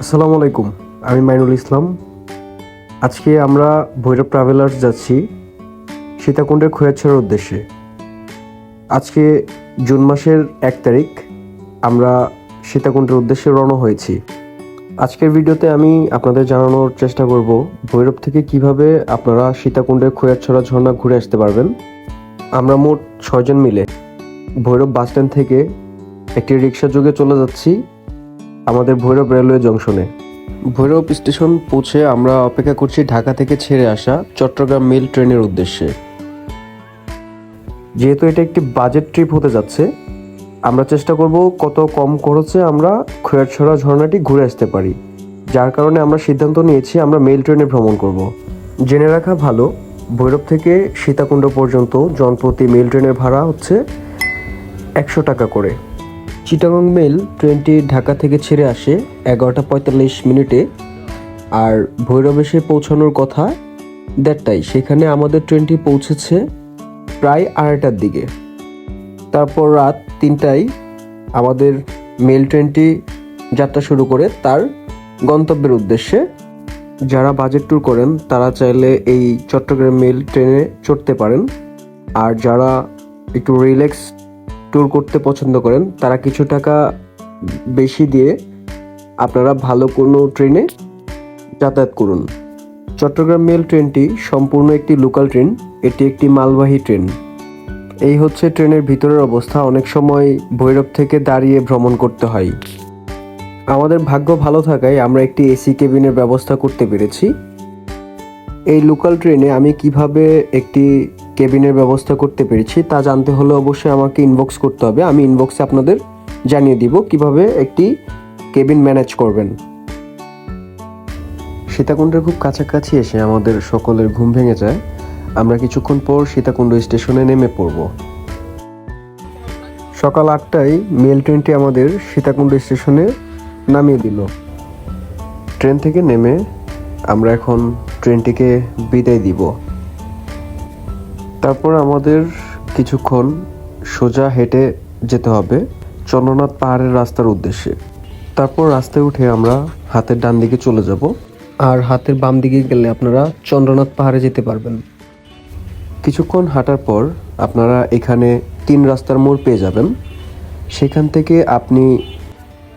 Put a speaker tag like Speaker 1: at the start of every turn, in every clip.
Speaker 1: আসসালামু আলাইকুম, আমি মাইনুল ইসলাম। আজকে আমরা ভৈরব ট্রাভেলার্স যাচ্ছি সীতাকুণ্ডের খোয়াছড়ার উদ্দেশ্যে। আজকে জুন মাসের এক তারিখ আমরা সীতাকুণ্ডের উদ্দেশ্যে রওনা হয়েছি। আজকের ভিডিওতে আমি আপনাদের জানানোর চেষ্টা করব ভৈরব থেকে কীভাবে আপনারা সীতাকুণ্ডের খোয়াছড়া ঝর্ণা ঘুরে আসতে পারবেন। আমরা মোট ছয়জন মিলে ভৈরব বাস স্ট্যান্ড থেকে একটি রিক্সা যোগে চলে যাচ্ছি। আমাদের ভৈরব রেলওয়ে জংশনে। ভৈরব স্টেশন পৌঁছে আমরা অপেক্ষা করছি ঢাকা থেকে ছেড়ে আসা চট্টগ্রাম মেল ট্রেনের উদ্দেশ্যে। যেহেতু এটা একটি বাজেট ট্রিপ হতে যাচ্ছে আমরা চেষ্টা করব কত কম খরচে আমরা খৈয়ারছড়া ঝর্ণাটি ঘুরে আসতে পারি। যার কারণে আমরা সিদ্ধান্ত নিয়েছি আমরা মেল ট্রেনে ভ্রমণ করব। জেনে রাখা ভালো ভৈরব থেকে সীতাকুণ্ড পর্যন্ত জনপ্রতি মেল ট্রেনের ভাড়া হচ্ছে একশো টাকা করে। চিটাগং মেল ট্রেনটি ঢাকা থেকে ছেড়ে আসে এগারোটা পঁয়তাল্লিশ মিনিটে। আর ভৈরব এসে পৌঁছানোর কথা দেড়টায় সেখানে আমাদের ট্রেনটি পৌঁছেছে প্রায় আড়াইটার দিকে। তারপর রাত তিনটায় আমাদের মেল ট্রেনটি যাত্রা শুরু করে তার গন্তব্যের উদ্দেশ্যে। যারা বাজেট ট্যুর করেন, তারা চাইলে এই চট্টগ্রাম মেল ট্রেনে চড়তে পারেন। আর যারা একটু রিল্যাক্স ট্যুর করতে পছন্দ করেন, তারা কিছু টাকা বেশি দিয়ে আপনারা ভালো কোনো ট্রেনে যাতায়াত করুন। চট্টগ্রাম মেল ট্রেনটি সম্পূর্ণ একটি লোকাল ট্রেন এটি একটি মালবাহী ট্রেন এই হচ্ছে ট্রেনের ভিতরের অবস্থা, অনেক সময় ভৈরব থেকে দাঁড়িয়ে ভ্রমণ করতে হয়। আমাদের ভাগ্য ভালো থাকায় আমরা একটি এসি কেবিনের ব্যবস্থা করতে পেরেছি। এই লোকাল ট্রেনে আমি কীভাবে একটি কেবিনের ব্যবস্থা করতে পেরেছি, তা জানতে হলে অবশ্যই আমাকে ইনবক্স করতে হবে। আমি ইনবক্সে আপনাদের জানিয়ে দিব কীভাবে একটি কেবিন ম্যানেজ করবেন। সীতাকুণ্ডের খুব কাছাকাছি এসে আমাদের সকলের ঘুম ভেঙে যায়। আমরা কিছুক্ষণ পর সীতাকুণ্ড স্টেশনে নেমে পড়ব। সকাল আটটায় মেল ট্রেনটি আমাদের সীতাকুণ্ড স্টেশনে নামিয়ে দিল। ট্রেন থেকে নেমে আমরা এখন ট্রেনটিকে বিদায় দিব। তারপর আমাদের কিছুক্ষণ সোজা হেঁটে যেতে হবে চন্দ্রনাথ পাহাড়ের রাস্তার উদ্দেশ্যে। তারপর রাস্তায় উঠে আমরা হাতের ডান দিকে চলে যাব। আর হাতের বাম দিকে গেলে আপনারা চন্দ্রনাথ পাহাড়ে যেতে পারবেন। কিছুক্ষণ হাঁটার পর আপনারা এখানে তিন রাস্তার মোড় পেয়ে যাবেন। সেখান থেকে আপনি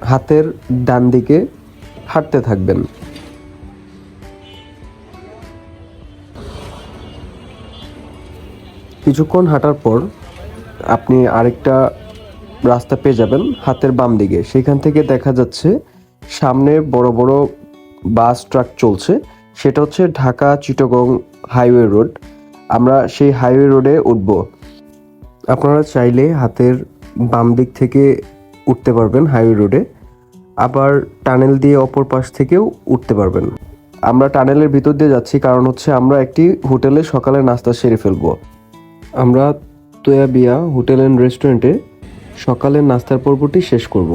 Speaker 1: হাতের ডান দিকে হাঁটতে থাকবেন। কিছুক্ষণ হাঁটার পর আপনি আরেকটা রাস্তা পেয়ে যাবেন হাতের বাম দিকে। সেখান থেকে দেখা যাচ্ছে সামনে বড় বড় বাস, ট্রাক চলছে। সেটা হচ্ছে ঢাকা চিটগং হাইওয়ে রোড। আমরা সেই হাইওয়ে রোডে উঠব। আপনারা চাইলে হাতের বাম দিক থেকে উঠতে পারবেন হাইওয়ে রোডে। আবার টানেল দিয়ে অপর পাশ থেকেও উঠতে পারবেন। আমরা টানেলের ভিতর দিয়ে যাচ্ছি, কারণ হচ্ছে আমরা একটি হোটেলে সকালে নাস্তা সেরে ফেলব। আমরা তোয়াবিয়া হোটেল অ্যান্ড রেস্টুরেন্টে সকালের নাস্তার পর্বটি শেষ করব।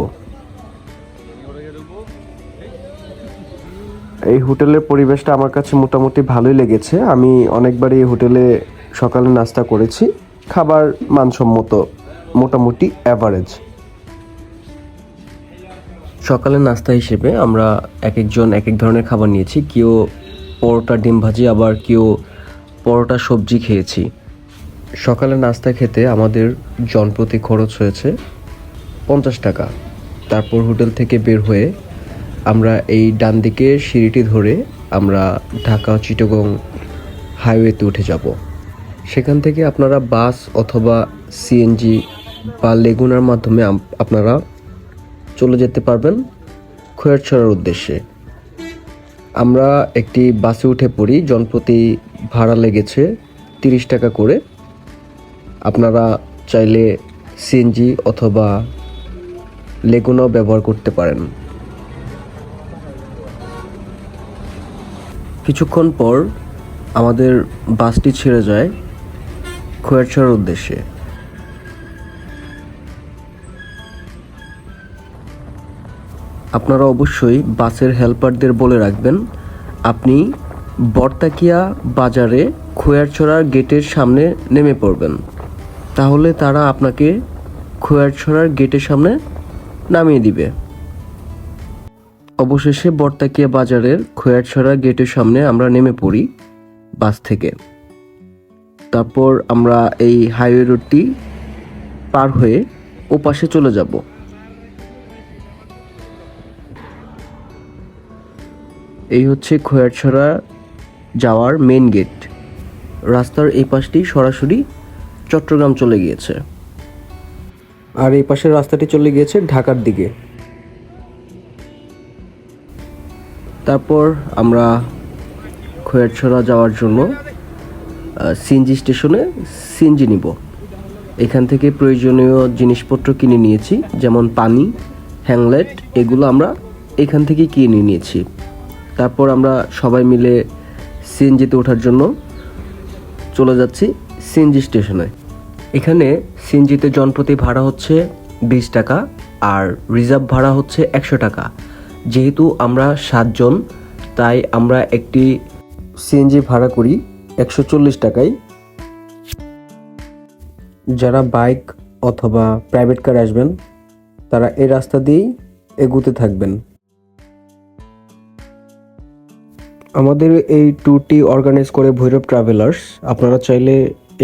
Speaker 1: এই হোটেলের পরিবেশটা আমার কাছে মোটামুটি ভালোই লেগেছে। আমি অনেকবারই এই হোটেলে সকালে নাস্তা করেছি। খাবার মানসম্মত, মোটামুটি অ্যাভারেজ সকালে নাস্তা হিসেবে আমরা এক একজন এক এক ধরনের খাবার নিয়েছি। কেউ পরোটা, ডিম ভাজি, আবার কেউ পরোটা, সবজি খেয়েছি। সকালে নাস্তা খেতে আমাদের জনপ্রতি খরচ হয়েছে পঞ্চাশ টাকা। তারপর হোটেল থেকে বের হয়ে আমরা এই ডান দিকে সিঁড়িটি ধরে আমরা ঢাকা চিটগং হাইওয়েতে উঠে যাব। সেখান থেকে আপনারা বাস অথবা সিএনজি বা লেগুনার মাধ্যমে আপনারা চলে যেতে পারবেন খোয়ারছড়ার উদ্দেশ্যে। আমরা একটি বাসে উঠে পড়ি, জনপ্রতি ভাড়া লেগেছে তিরিশ টাকা করে। আপনারা চাইলে সিএনজি অথবা লেগুনাও ব্যবহার করতে পারেন। কিছুক্ষণ পর আমাদের বাসটি ছেড়ে যায় খোয়ারছড়ার উদ্দেশ্যে। আপনারা অবশ্যই বাসের হেল্পারদের বলে রাখবেন, আপনি বর্তাকিয়া বাজারে খোয়ারছড়ার গেটের সামনে নেমে পড়বেন। তাহলে তারা আপনাকে খোয়ারছড়ার গেটের সামনে নামিয়ে দিবে। অবশেষে বর্তাকিয়া বাজারের খোয়ারছড়া গেটের সামনে আমরা নেমে পড়ি বাস থেকে। তারপর আমরা এই হাইওয়ে রোডটি পার হয়ে ওপাশে চলে যাব। এই হচ্ছে খোয়ারছড়া যাওয়ার মেন গেট। রাস্তার এই পাশটি সরাসরি চট্টগ্রাম চলে গিয়েছে। আর এই পাশের রাস্তাটি চলে গিয়েছে ঢাকার দিকে। তারপর আমরা খোয়ারছড়া যাওয়ার জন্য সিএনজি স্টেশনে সিএনজি নিব। এখান থেকে প্রয়োজনীয় জিনিসপত্র কিনে নিয়েছি যেমন পানি হ্যাংলেট এগুলো আমরা এখান থেকে কিনে নিয়েছি। তারপর আমরা সবাই মিলে সিএনজিতে ওঠার জন্য চলে যাচ্ছি সিএনজি স্টেশনে। এখানে সিএনজিতে জনপ্রতি ভাড়া হচ্ছে বিশ টাকা আর রিজার্ভ ভাড়া হচ্ছে একশো টাকা। যেহেতু আমরা সাতজন, তাই আমরা একটি সিএনজি ভাড়া করি একশো চল্লিশ টাকায়। যারা বাইক অথবা প্রাইভেট কার আসবেন, তারা এই রাস্তা দিয়েই এগুতে থাকবেন। আমাদের এই ট্যুরটি অর্গানাইজ করে ভৈরব ট্রাভেলার্স আপনারা চাইলে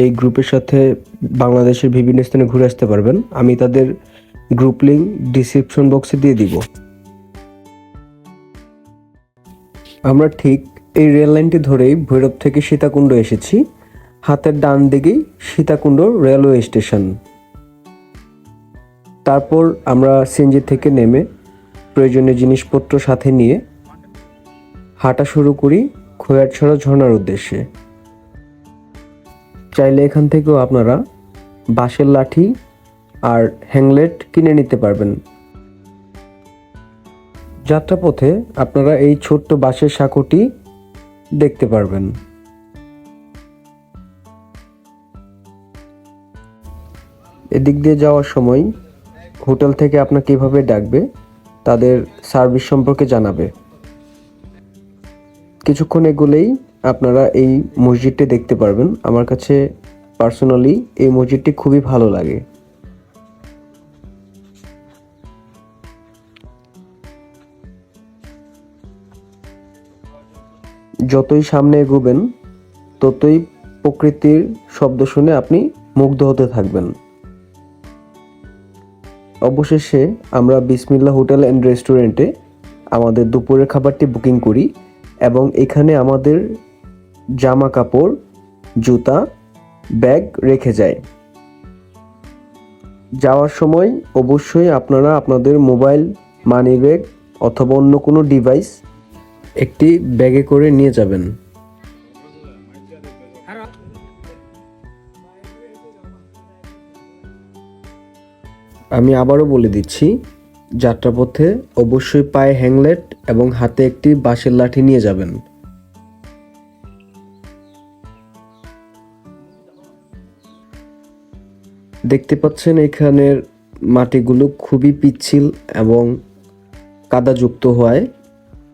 Speaker 1: এই গ্রুপের সাথে বাংলাদেশের বিভিন্ন স্থানে ঘুরে আসতে পারবেন। আমি তাদের গ্রুপ লিঙ্ক ডিসক্রিপশন বক্সে দিয়ে দিব। আমরা ঠিক এই রেল লাইনটি ধরেই ভৈরব থেকে সীতাকুণ্ড এসেছি। হাতের ডান দিকেই সীতাকুণ্ড রেলওয়ে স্টেশন। তারপর আমরা সিএনজি থেকে নেমে প্রয়োজনীয় জিনিসপত্র সাথে নিয়ে হাঁটা শুরু করি খোয়ারছড়া ঝর্ণার উদ্দেশ্যে। চাইলে এখান থেকেও আপনারা বাঁশের লাঠি আর হ্যাংলেট কিনে নিতে পারবেন। যাত্রাপথে আপনারা এই ছোট্ট বাঁশের সাঁকোটি দেখতে পারবেন। এদিক দিয়ে যাওয়ার সময় হোটেল থেকে আপনাকে এভাবে ডাকবে তাদের সার্ভিস সম্পর্কে জানাবে। কিছুক্ষণ এগুলেই আপনারা এই মসজিদটি দেখতে পারবেন। আমার কাছে পার্সোনালি এই মসজিদটি খুবই ভালো লাগে। যতই সামনে এগোবেন, ততই প্রকৃতির শব্দ শুনে আপনি মুগ্ধ হতে থাকবেন। অবশেষে আমরা বিসমিল্লা হোটেল অ্যান্ড রেস্টুরেন্টে আমাদের দুপুরের খাবারটি বুকিং করি এবং এখানে আমাদের জামা কাপড় জুতা, ব্যাগ রেখে যায়। যাওয়ার সময় অবশ্যই আপনারা আপনাদের মোবাইল মানি ব্যাগ অথবা অন্য কোনো ডিভাইস একটি ব্যাগে করে নিয়ে যাবেন। আমি আবারও বলে দিচ্ছি, যাত্রাপথে অবশ্যই পায়ে হ্যাংলেট এবং হাতে একটি বাঁশের লাঠি নিয়ে যাবেন। দেখতে পাচ্ছেন এখানের মাটিগুলো খুবই পিচ্ছিল এবং কাদাযুক্ত হওয়ায়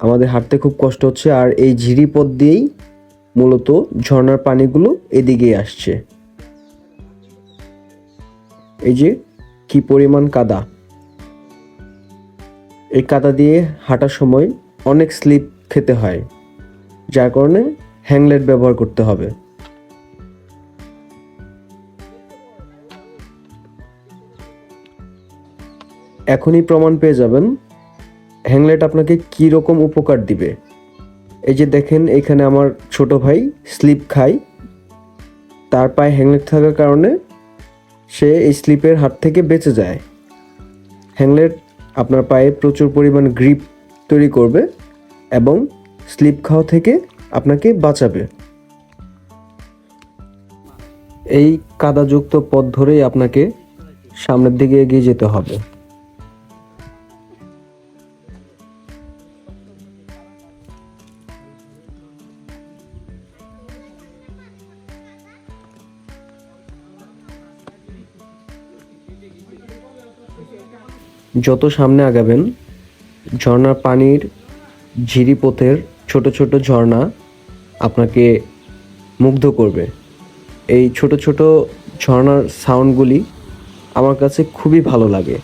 Speaker 1: আমাদের হাঁটতে খুব কষ্ট হচ্ছে আর এই ঝিরি পথ দিয়েই মূলত ঝর্ণার পানিগুলো এদিকেই আসছে। এই যে কি পরিমাণ কাদা। এই কাদা দিয়ে হাঁটার সময় অনেক স্লিপ খেতে হয়, যার কারণে হ্যাংলেট ব্যবহার করতে হবে। এখনই প্রমাণ পেয়ে যাবেন। হ্যাংলেট আপনাকে কি রকম উপকার দিবে। এই যে দেখেন, এখানে আমার ছোট ভাই স্লিপ খায়। তার পায়ে হ্যাংলেট থাকার কারণে সে এই স্লিপের হাত থেকে বেঁচে যায়। হ্যাংলেট আপনার পায়ে প্রচুর পরিমাণ গ্রিপ তৈরি করবে এবং স্লিপ খাওয়া থেকে আপনাকে বাঁচাবে। এই কাদাযুক্ত পথ ধরেই আপনাকে সামনের দিকে এগিয়ে যেতে হবে। যত সামনে আগাবেন ঝর্ণার পানির ঝিরিপথের ছোট ছোট ঝর্ণা আপনাকে মুগ্ধ করবে। এই ছোট ছোট ঝর্ণার সাউন্ডগুলি আমার কাছে খুবই ভালো লাগে।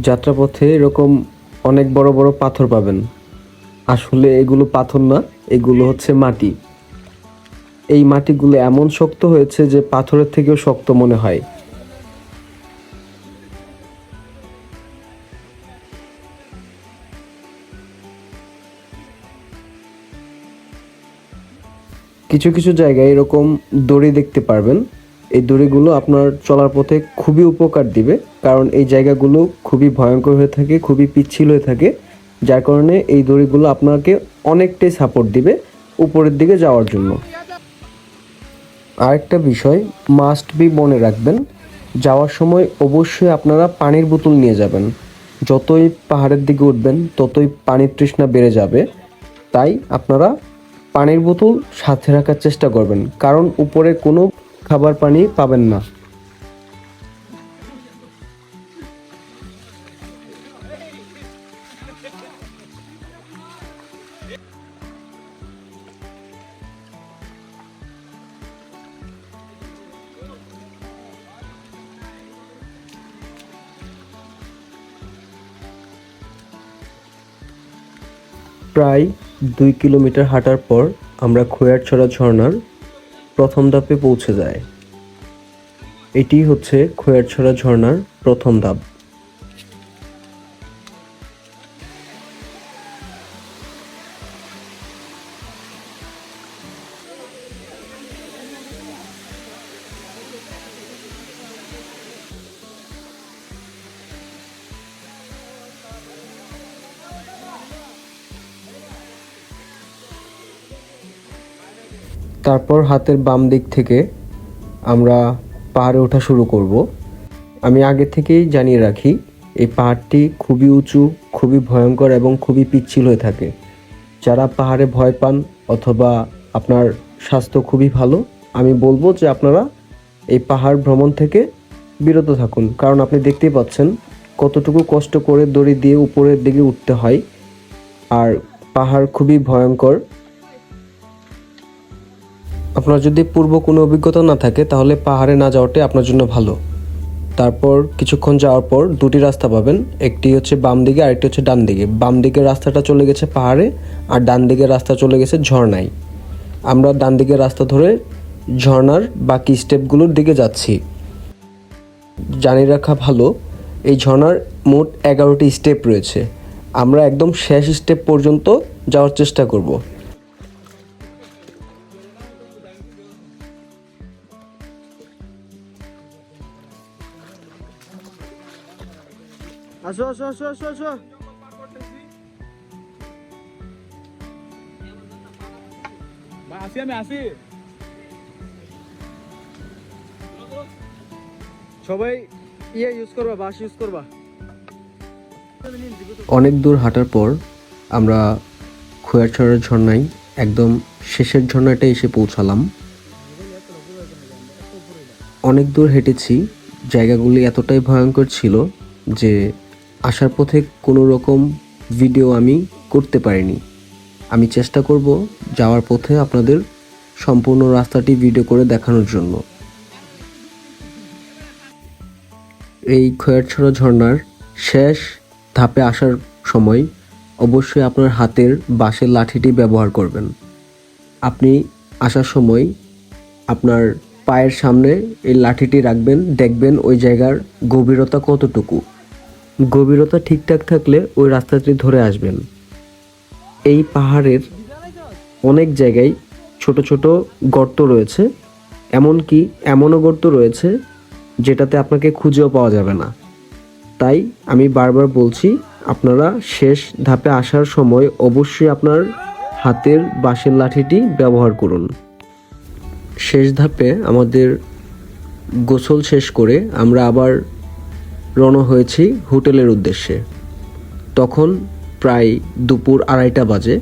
Speaker 1: যাত্রাপথে এরকম অনেক বড় বড় পাথর পাবেন। আসলে এগুলো পাথর না এগুলো হচ্ছে মাটি। এই মাটিগুলো এমন শক্ত হয়েছে যে পাথরের থেকেও শক্ত মনে হয়। কিছু কিছু জায়গায় এরকম দড়ি দেখতে পারবেন। এই দড়িগুলো আপনার চলার পথে খুবই উপকার দিবে, কারণ এই জায়গাগুলো খুবই ভয়ঙ্কর হয়ে থাকে, খুবই পিচ্ছিল হয়ে থাকে। যার কারণে এই দড়িগুলো আপনাকে অনেকটাই সাপোর্ট দিবে উপরের দিকে যাওয়ার জন্য। আরেকটা বিষয় মাস্ট বি মনে রাখবেন, যাওয়ার সময় অবশ্যই আপনারা পানির বোতল নিয়ে যাবেন। যতই পাহাড়ের দিকে উঠবেন, ততই পানির তৃষ্ণা বেড়ে যাবে। তাই আপনারা পানির বোতল সাথে রাখার চেষ্টা করবেন, কারণ উপরে কোনো খাবার পানি পাবেন না। প্রায় দুই কিলোমিটার হাঁটার পর আমরা খোয়ারছড়া ঝর্ণার প্রথম ধাপে পৌঁছে যাই। এটি হচ্ছে খোয়ারছড়া ঝর্ণার প্রথম ধাপ। তারপর হাতের বাম দিক থেকে আমরা পাহাড়ে ওঠা শুরু করব। আমি আগে থেকেই জানিয়ে রাখি, এই পাহাড়টি খুবই উঁচু, খুবই ভয়ঙ্কর এবং খুবই পিচ্ছিল হয়ে থাকে। যারা পাহাড়ে ভয় পান অথবা আপনার স্বাস্থ্য খুবই ভালো, আমি বলব যে আপনারা এই পাহাড় ভ্রমণ থেকে বিরত থাকুন। কারণ আপনি দেখতেই পাচ্ছেন কতটুকু কষ্ট করে দড়ি দিয়ে উপরের দিকে উঠতে হয়। আর পাহাড় খুবই ভয়ঙ্কর আপনার যদি পূর্ব কোনো অভিজ্ঞতা না থাকে, তাহলে পাহাড়ে না যাওয়াটাই আপনার জন্য ভালো। তারপর কিছুক্ষণ যাওয়ার পর দুটি রাস্তা পাবেন। একটি হচ্ছে বাম দিকে, আরেকটি হচ্ছে ডান দিকে। বাম দিকের রাস্তাটা চলে গেছে পাহাড়ে, আর ডান দিকের রাস্তা চলে গেছে ঝর্ণায়। আমরা ডান দিকের রাস্তা ধরে ঝর্ণার বাকি স্টেপগুলোর দিকে যাচ্ছি। জানিয়ে রাখা ভালো, এই ঝর্ণার মোট এগারোটি স্টেপ রয়েছে। আমরা একদম শেষ স্টেপ পর্যন্ত যাওয়ার চেষ্টা করব।
Speaker 2: আসো আসো আসো আসো আসো। আসি আমি আসি। সবাই ইয়ে ইউজ করবা বাস ইউজ করবা।
Speaker 1: অনেক দূর হাঁটার পর আমরা খোয়ারছড়ার ঝর্ণায় একদম শেষের ঝর্ণাটা এসে পৌঁছালাম। অনেক দূর হেঁটেছি জায়গাগুলি এতটাই ভয়ঙ্কর ছিল যে আসার পথে কোনো রকম ভিডিও আমি করতে পারিনি। আমি চেষ্টা করব যাওয়ার পথে আপনাদের সম্পূর্ণ রাস্তাটি ভিডিও করে দেখানোর জন্য। এই খয়ারছড়া ঝর্ণার শেষ ধাপে আসার সময় অবশ্যই আপনার হাতের বাঁশের লাঠিটি ব্যবহার করবেন। আপনি আসার সময় আপনার পায়ের সামনে এই লাঠিটি রাখবেন, দেখবেন ওই জায়গার গভীরতা কতটুকু। গভীরতা ঠিকঠাক থাকলে ওই রাস্তাটি ধরে আসবেন। এই পাহাড়ের অনেক জায়গায় ছোট ছোট গর্ত রয়েছে, এমনকি এমনও গর্ত রয়েছে যেটাতে আপনাকে খুঁজেও পাওয়া যাবে না। তাই আমি বারবার বলছি, আপনারা শেষ ধাপে আসার সময় অবশ্যই আপনার হাতের বাঁশের লাঠিটি ব্যবহার করুন। শেষ ধাপে আমাদের গোসল শেষ করে আমরা আবার রওনা হয়েছি হোটেলের উদ্দেশ্যে। তখন প্রায় দুপুর আড়াইটা বাজে।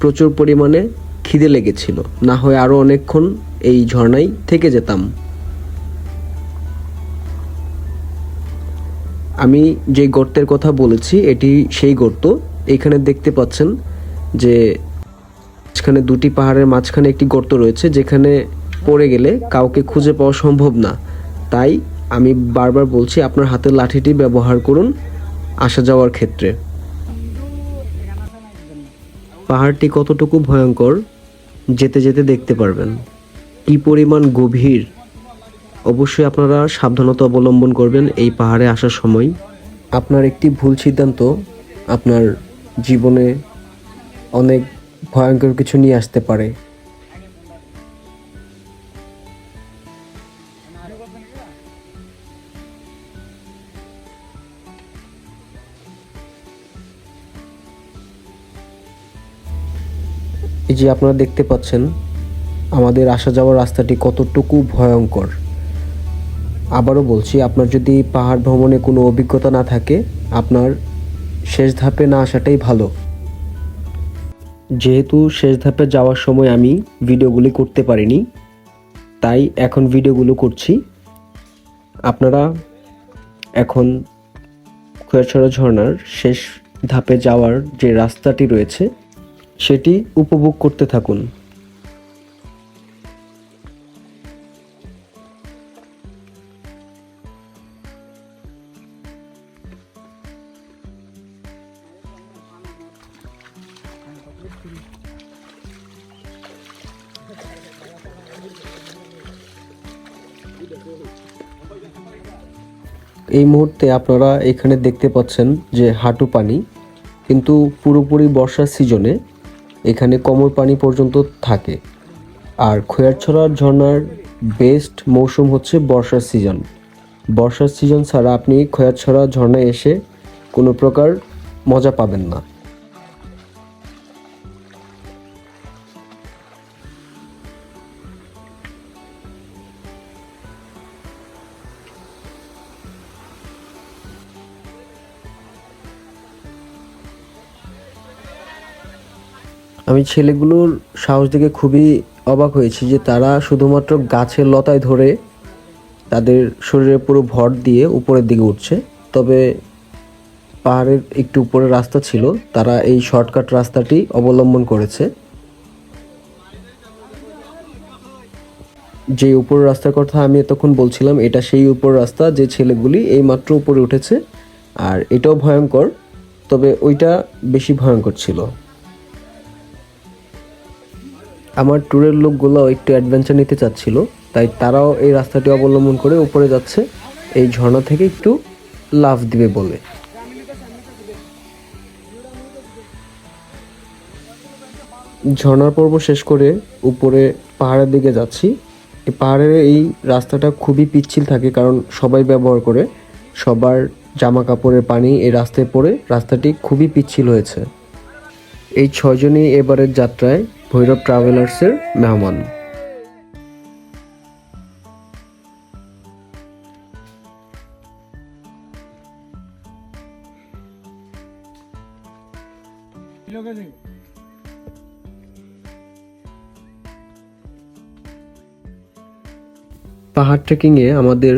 Speaker 1: প্রচুর পরিমাণে খিদে লেগেছিল। না হয় আরও অনেকক্ষণ এই ঝর্ণায় থেকে যেতাম। আমি যে গর্তের কথা বলেছি, এটি সেই গর্ত। এখানে দেখতে পাচ্ছেন যে মাঝখানে দুটি পাহাড়ের মাঝখানে একটি গর্ত রয়েছে, যেখানে পড়ে গেলে কাউকে খুঁজে পাওয়া সম্ভব না। তাই আমি বারবার বলছি, আপনার হাতের লাঠিটি ব্যবহার করুন আসা যাওয়ার ক্ষেত্রে। পাহাড়টি কতটুকু ভয়ঙ্কর, যেতে যেতে দেখতে পারবেন। কি পরিমাণ গভীর। অবশ্যই আপনারা সাবধানতা অবলম্বন করবেন এই পাহাড়ে আসার সময়। আপনার একটি ভুল সিদ্ধান্ত, আপনার জীবনে অনেক ভয়ঙ্কর কিছু নিয়ে আসতে পারে। এই যে আপনারা দেখতে পাচ্ছেন, আমাদের আসা যাওয়ার রাস্তাটি কতটুকু ভয়ঙ্কর। আবারও বলছি, আপনার যদি পাহাড় ভ্রমণে কোনো অভিজ্ঞতা না থাকে, আপনার শেষ ধাপে না আসাটাই ভালো। যেহেতু শেষ ধাপে যাওয়ার সময় আমি ভিডিওগুলি করতে পারিনি, তাই এখন ভিডিওগুলো করছি। আপনারা এখন খোয়াছড়া ঝর্ণার শেষ ধাপে যাওয়ার যে রাস্তাটি রয়েছে সেটি উপভোগ করতে থাকুন। এই মুহূর্তে আপনারা এখানে দেখতে পাচ্ছেন যে হাঁটু পানি, কিন্তু পুরোপুরি বর্ষার সিজনে এখানে কোমর পানি পর্যন্ত থাকে। আর খোয়ারছড়া ঝর্ণার বেস্ট মৌসুম হচ্ছে বর্ষার সিজন বর্ষার সিজন ছাড়া আপনি খোয়ারছড়া ঝর্ণায় এসে কোনো প্রকার মজা পাবেন না। আমি ছেলেগুলোর সাহস দেখে খুবই অবাক হয়েছি যে তারা শুধুমাত্র গাছের লতায় ধরে তাদের শরীরে পুরো ভর দিয়ে উপরের দিকে উঠছে। তবে পাহাড়ের একটু উপরে রাস্তা ছিল, তারা এই শর্টকাট রাস্তাটি অবলম্বন করেছে। যে উপর রাস্তার কথা আমি এতক্ষণ বলছিলাম, এটা সেই উপর রাস্তা যে ছেলেগুলি এই মাত্র উপরে উঠেছে, আর এটাও ভয়ঙ্কর, তবে ওইটা বেশি ভয়ঙ্কর ছিল। আমার ট্যুরের লোকগুলো একটু অ্যাডভেঞ্চার নিতে চাচ্ছিল, তাই তারাও এই রাস্তাটি অবলম্বন করে উপরে যাচ্ছে, এই ঝর্ণা থেকে একটু লাভ দিবে বলে। ঝর্ণার পর্ব শেষ করে উপরে পাহাড়ের দিকে যাচ্ছি। এই পাহাড়ের এই রাস্তাটা খুবই পিচ্ছিল থাকে, কারণ সবাই ব্যবহার করে, সবার জামা কাপড়ের পানি এই রাস্তায় পড়ে, রাস্তাটি খুবই পিচ্ছিল হয়েছে। এই ছয়জনই এবারের যাত্রায় ভৈরব ট্রাভেলার্সের মেহমান। পাহাড় ট্রেকিংয়ে আমাদের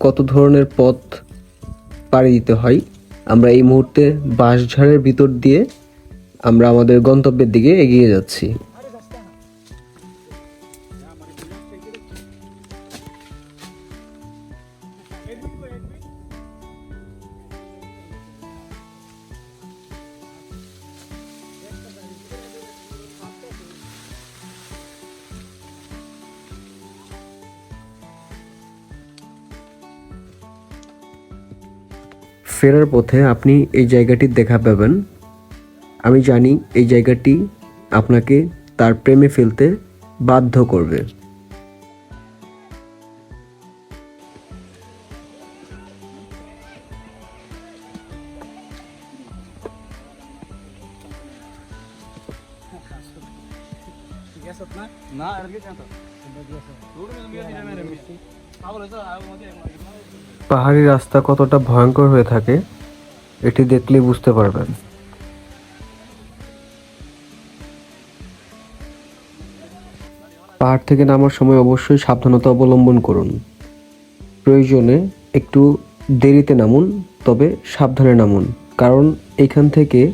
Speaker 1: কত ধরনের পথ পাড়ি দিতে হয়? আমরা এই মুহূর্তে বাঁশঝাড়ের ভিতর দিয়ে আমরা আমাদের গন্তব্যের দিকে এগিয়ে যাচ্ছি। ফেরার পথে আপনি এই জায়গাটির দেখা পাবেন। আমি জানি এই জায়গাটি আপনাকে তার প্রেমে ফেলতে বাধ্য করবে। পাহাড়ি রাস্তা কতটা ভয়ঙ্কর হয়ে থাকে, এটি দেখলেই বুঝতে পারবেন। পাহাড় থেকে নামার সময় অবশ্যই সাবধানতা অবলম্বন করুন। প্রয়োজনে একটু দেরিতে নামুন, তবে সাবধানে নামুন। কারণ এখান থেকে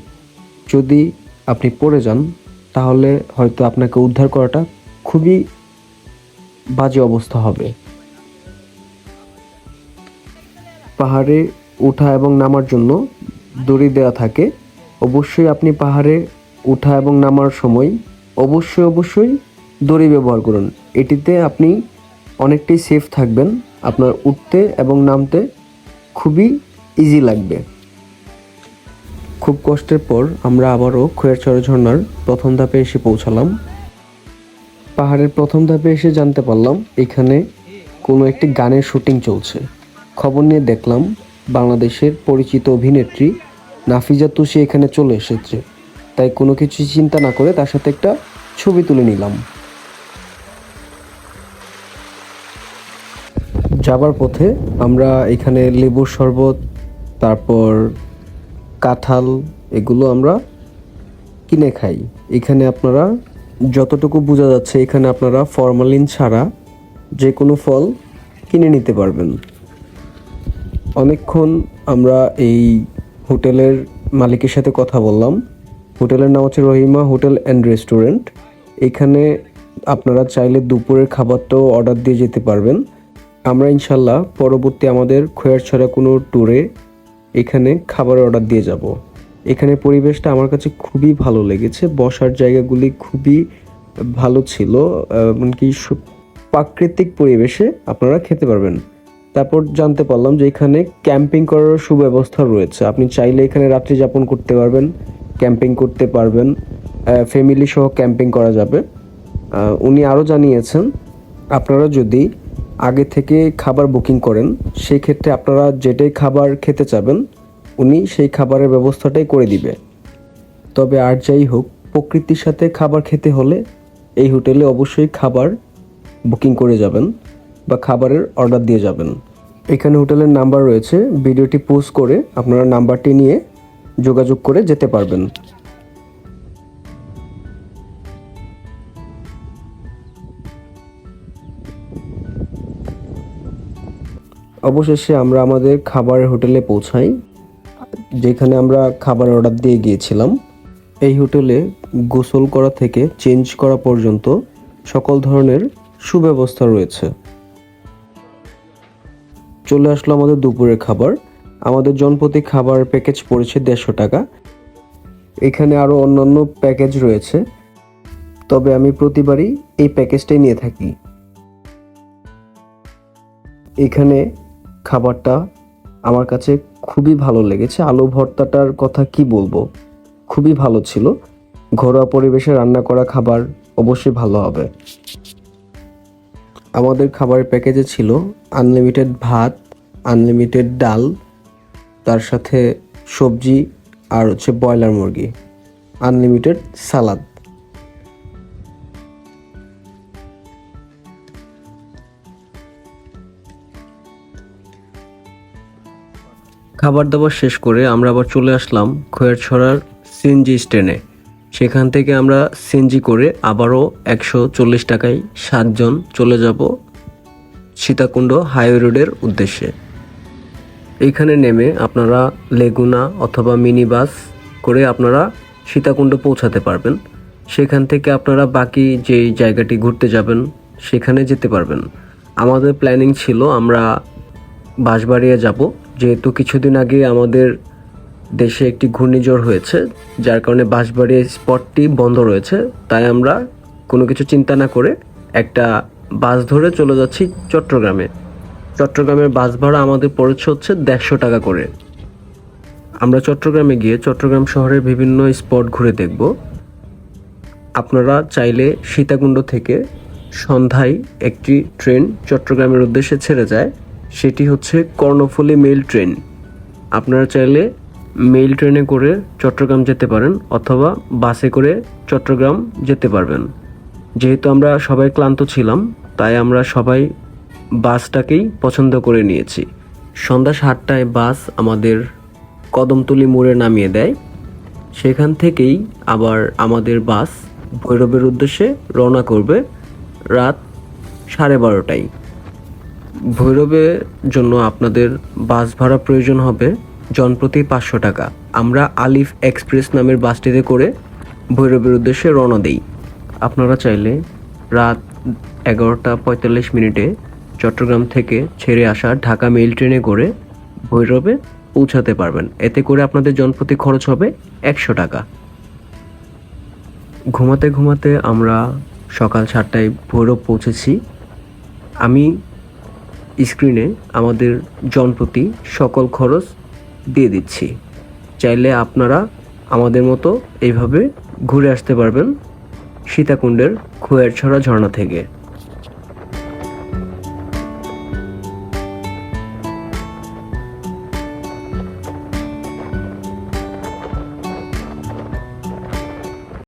Speaker 1: যদি আপনি পড়ে যান, তাহলে হয়তো আপনাকে উদ্ধার করাটা খুবই বাজে অবস্থা হবে। পাহাড়ে ওঠা এবং নামার জন্য দড়ি দেওয়া থাকে। অবশ্যই আপনি পাহাড়ে ওঠা এবং নামার সময় অবশ্যই অবশ্যই দড়ি ব্যবহার করুন। এটিতে আপনি অনেকটাই সেফ থাকবেন। আপনার উঠতে এবং নামতে খুবই ইজি লাগবে। খুব কষ্টের পর আমরা আবারও খোয়ারচর ঝর্ণার প্রথম ধাপে এসে পৌঁছালাম। পাহাড়ের প্রথম ধাপে এসে জানতে পারলাম, এখানে কোনো একটি গানের শুটিং চলছে। খবর নিয়ে দেখলাম, বাংলাদেশের পরিচিত অভিনেত্রী নাফিজা তুষি এখানে চলে এসেছে। তাই কোনো কিছু চিন্তা না করে তার সাথে একটা ছবি তুলে নিলাম। যাবার পথে আমরা এখানে লেবুর শরবত, তারপর কাঁঠাল, এগুলো আমরা কিনে খাই। এখানে আপনারা যতটুকু বোঝা যাচ্ছে, এখানে আপনারা ফরমালিন ছাড়া যে কোনো ফল কিনে নিতে পারবেন। অনেকক্ষণ আমরা এই হোটেলের মালিকের সাথে কথা বললাম। হোটেলের নাম হচ্ছে রহিমা হোটেল অ্যান্ড রেস্টুরেন্ট। এখানে আপনারা চাইলে দুপুরের খাবারটাও অর্ডার দিয়ে যেতে পারবেন। আমরা ইনশাল্লাহ পরবর্তী আমাদের খোয়ারছড়া কোনো ট্যুরে এখানে খাবার অর্ডার দিয়ে যাব। এখানে পরিবেশটা আমার কাছে খুবই ভালো লেগেছে। বসার জায়গাগুলি খুবই ভালো ছিল এমনকি প্রাকৃতিক পরিবেশে আপনারা খেতে পারবেন। তারপর জানতে পারলাম যে এখানে ক্যাম্পিং করার সুব্যবস্থা রয়েছে। আপনি চাইলে এখানে রাত্রি যাপন করতে পারবেন, ক্যাম্পিং করতে পারবেন ফ্যামিলি সহ ক্যাম্পিং করা যাবে। উনি আরও জানিয়েছেন, আপনারা যদি আগে থেকে খাবার বুকিং করেন, সেই ক্ষেত্রে আপনারা যেটাই খাবার খেতে চাবেন, উনি সেই খাবারের ব্যবস্থাটাই করে দিবে। তবে আর যাই হোক, প্রকৃতির সাথে খাবার খেতে হলে এই হোটেলে অবশ্যই খাবার বুকিং করে যাবেন বা খাবারের অর্ডার দিয়ে যাবেন। এখানে হোটেলের নাম্বার রয়েছে, ভিডিওটি পোস্ট করে আপনারা নাম্বারটি নিয়ে যোগাযোগ করে যেতে পারবেন। অবশেষে আমরা আমাদের খাবারের হোটেলে পৌঁছাই, যেখানে আমরা খাবার অর্ডার দিয়ে গিয়েছিলাম। এই হোটেলে গোসল করা থেকে চেঞ্জ করা পর্যন্ত সকল ধরনের সুব্যবস্থা রয়েছে। চলে আসলো আমাদের দুপুরের খাবার। আমাদের জনপ্রতি খাবার প্যাকেজ পড়েছে দেড়শো টাকা। এখানে আরও অন্যান্য প্যাকেজ রয়েছে। তবে আমি প্রতিবারই এই প্যাকেজটাই নিয়ে থাকি। এখানে খাবারটা আমার কাছে খুবই ভালো লেগেছে। আলু ভর্তাটার কথা কি বলব? খুবই ভালো ছিল। ঘরোয়া পরিবেশে রান্না করা খাবার অবশ্যই ভালো হবে। আমাদের খাবারের প্যাকেজে ছিল আনলিমিটেড ভাত আনলিমিটেড ডাল, তার সাথে সবজি আর হচ্ছে ব্রয়লার মুরগি আনলিমিটেড সালাদ। খাবার দাবার শেষ করে আমরা আবার চলে আসলাম খোয়ারছড়ার সিএনজি স্ট্যান্ডে। সেখান থেকে আমরা সিএনজি করে আবারও একশো চল্লিশ টাকায় সাতজন চলে যাব সীতাকুণ্ড হাইওয়ে রোডের উদ্দেশ্যে। এইখানে নেমে আপনারা লেগুনা অথবা মিনি বাস করে আপনারা সীতাকুণ্ড পৌঁছাতে পারবেন। সেখান থেকে আপনারা বাকি যে জায়গাটি ঘুরতে যাবেন, সেখানে যেতে পারবেন। আমাদের প্ল্যানিং ছিল আমরা বাঁশবাড়িয়া যাব। যেহেতু কিছুদিন আগে আমাদের দেশে একটি ঘূর্ণিঝড় হয়েছে, যার কারণে বাঁশবাড়িয়া স্পটটি বন্ধ রয়েছে। তাই আমরা কোনো কিছু চিন্তা না করে একটা বাস ধরে চলে যাচ্ছি চট্টগ্রামে। চট্টগ্রামের বাস ভাড়া আমাদের পড়েছে হচ্ছে দেড়শো টাকা করে। আমরা চট্টগ্রামে গিয়ে চট্টগ্রাম শহরের বিভিন্ন স্পট ঘুরে দেখব। আপনারা চাইলে সীতাকুণ্ড থেকে সন্ধ্যায় একটি ট্রেন চট্টগ্রামের উদ্দেশ্যে ছেড়ে যায়। সেটি হচ্ছে কর্ণফুলী মেল ট্রেন। আপনারা চাইলে মেইল ট্রেনে করে চট্টগ্রাম যেতে পারেন অথবা বাসে করে চট্টগ্রাম যেতে পারবেন। যেহেতু আমরা সবাই ক্লান্ত ছিলাম, তাই আমরা সবাই বাসটাকেই পছন্দ করে নিয়েছি। সন্ধ্যা সাতটায় বাস আমাদের কদমতলি মোড়ে নামিয়ে দেয়। সেখান থেকেই আবার আমাদের বাস ভৈরবের উদ্দেশ্যে রওনা করবে রাত সাড়ে বারোটায়। ভৈরবের জন্য আপনাদের বাস ভাড়া প্রয়োজন হবে জনপ্রতি পাঁচশো টাকা। আমরা আলিফ এক্সপ্রেস নামের বাসটিতে করে ভৈরবের উদ্দেশ্যে রওনা দেই। আপনারা চাইলে রাত এগারোটা পঁয়তাল্লিশ মিনিটে চট্টগ্রাম থেকে ছেড়ে আসা ঢাকা মেইল ট্রেনে করে ভৈরবে পৌঁছাতে পারবেন। এতে করে আপনাদের জনপ্রতি খরচ হবে একশো টাকা। ঘুমাতে ঘুমাতে আমরা সকাল সাতটায় ভৈরব পৌঁছেছি। আমি স্ক্রিনে আমাদের জনপ্রতি সকল খরচ দিয়ে দিচ্ছি। চাইলে আপনারা আমাদের মতো এইভাবে ঘুরে আসতে পারবেন সীতাকুণ্ডের খোয়ারছড়া ঝর্ণা থেকে।